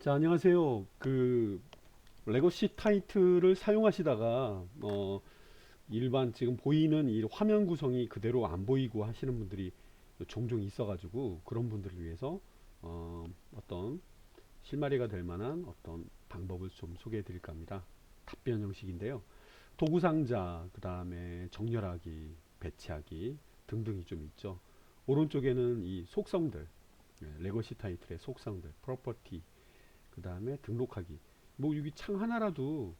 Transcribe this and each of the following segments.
자, 안녕하세요. 그 레거시 타이틀을 사용하시다가 어 일반 지금 보이는 이 화면 구성이 그대로 안 보이고 하시는 분들이 종종 있어 가지고 그런 분들을 위해서 어 어떤 실마리가 될 만한 어떤 방법을 좀 소개해 드릴까 합니다. 답변 형식인데요. 도구 상자, 그 다음에 정렬하기, 배치하기 등등이 좀 있죠. 오른쪽에는 이 속성들, 예, 레거시 타이틀의 속성들, 프로퍼티, 그 다음에 등록하기. 뭐 여기 창 하나라도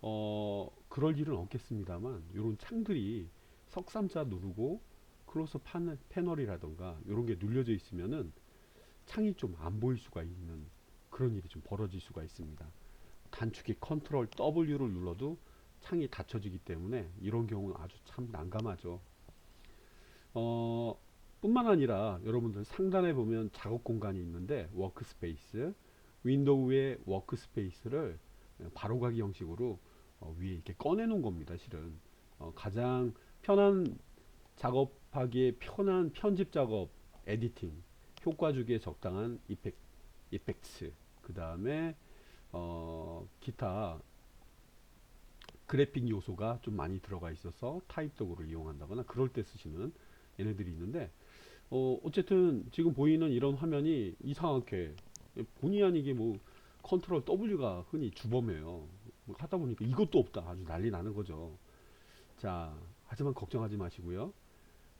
어 그럴 일은 없겠습니다만 이런 창들이 석삼자 누르고 클로스 파넬, 패널이라던가 이런 게 눌려져 있으면은 창이 좀 안 보일 수가 있는 그런 일이 좀 벌어질 수가 있습니다. 단축키 컨트롤 W를 눌러도 창이 닫혀지기 때문에 이런 경우는 아주 참 난감하죠. 어, 뿐만 아니라 여러분들 상단에 보면 작업 공간이 있는데 워크스페이스 윈도우의 워크스페이스를 바로가기 형식으로 어, 위에 이렇게 꺼내 놓은 겁니다 실은. 어, 가장 편한 작업하기에 편한 편집 작업 에디팅 효과 주기에 적당한 이펙, 이펙트 그 다음에 어, 기타 그래픽 요소가 좀 많이 들어가 있어서 타입 도구를 이용한다거나 그럴 때 쓰시는 얘네들이 있는데 어, 어쨌든 지금 보이는 이런 화면이 이상하게 본의 아니게 뭐 컨트롤 W가 흔히 주범이에요. 뭐 하다 보니까 이것도 없다. 아주 난리 나는 거죠. 자, 하지만 걱정하지 마시고요.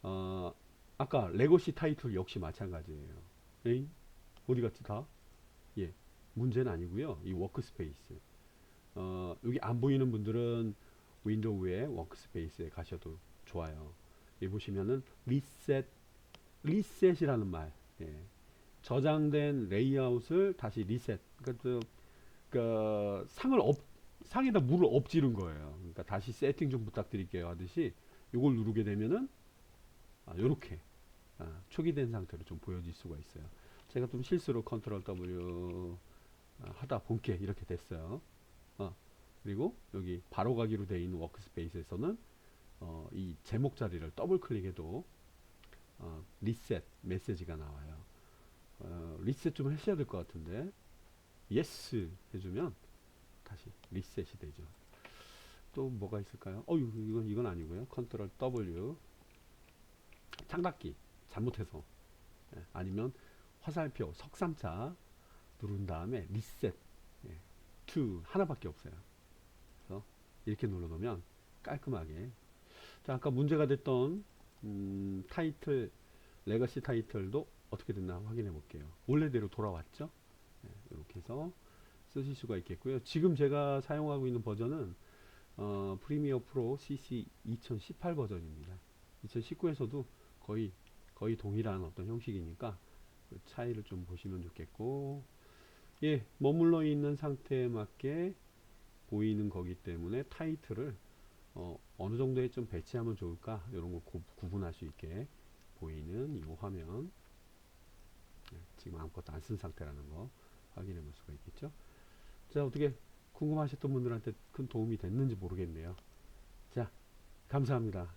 어, 아까 레거시 타이틀 역시 마찬가지예요. 에이? 어디 갔지 다? 예, 문제는 아니고요. 이 워크스페이스. 어, 여기 안 보이는 분들은 윈도우의 워크스페이스에 가셔도 좋아요. 여기 보시면은 리셋, 리셋이라는 말. 예. 저장된 레이아웃을 다시 리셋. 그러니까 그, 그 상을 엎 상에다 물을 엎지른 거예요. 그러니까 다시 세팅 좀 부탁드릴게요 하듯이 이걸 누르게 되면은 아, 요렇게 아, 초기된 상태로 좀 보여질 수가 있어요. 제가 좀 실수로 컨트롤 W 아, 하다 본게 이렇게 됐어요. 어, 그리고 여기 바로 가기로 되어 있는 워크스페이스에서는 어, 이 제목 자리를 더블 클릭해도 어, 리셋 메시지가 나와요. 어, 리셋 좀 하셔야 될 것 같은데 예스 해주면 다시 리셋이 되죠. 또 뭐가 있을까요? 어유 이건 이건 아니고요. 컨트롤 W 창닫기 잘못해서 예, 아니면 화살표 석삼자 누른 다음에 리셋 예, to 하나밖에 없어요. 그래서 이렇게 눌러 놓으면 깔끔하게 자 아까 문제가 됐던 음, 타이틀 레거시 타이틀도 어떻게 됐나 확인해 볼게요. 원래대로 돌아왔죠? 네, 이렇게 해서 쓰실 수가 있겠고요. 지금 제가 사용하고 있는 버전은 어, 프리미어 프로 CC 2018 버전입니다. 2019에서도 거의 거의 동일한 어떤 형식이니까 그 차이를 좀 보시면 좋겠고 예 머물러 있는 상태에 맞게 보이는 거기 때문에 타이틀을 어, 어느 정도에 좀 배치하면 좋을까 이런 걸 구, 구분할 수 있게 보이는 이 화면 네, 지금 아무것도 안 쓴 상태라는 거 확인해 볼 수가 있겠죠? 자 어떻게 궁금하셨던 분들한테 큰 도움이 됐는지 모르겠네요. 자 감사합니다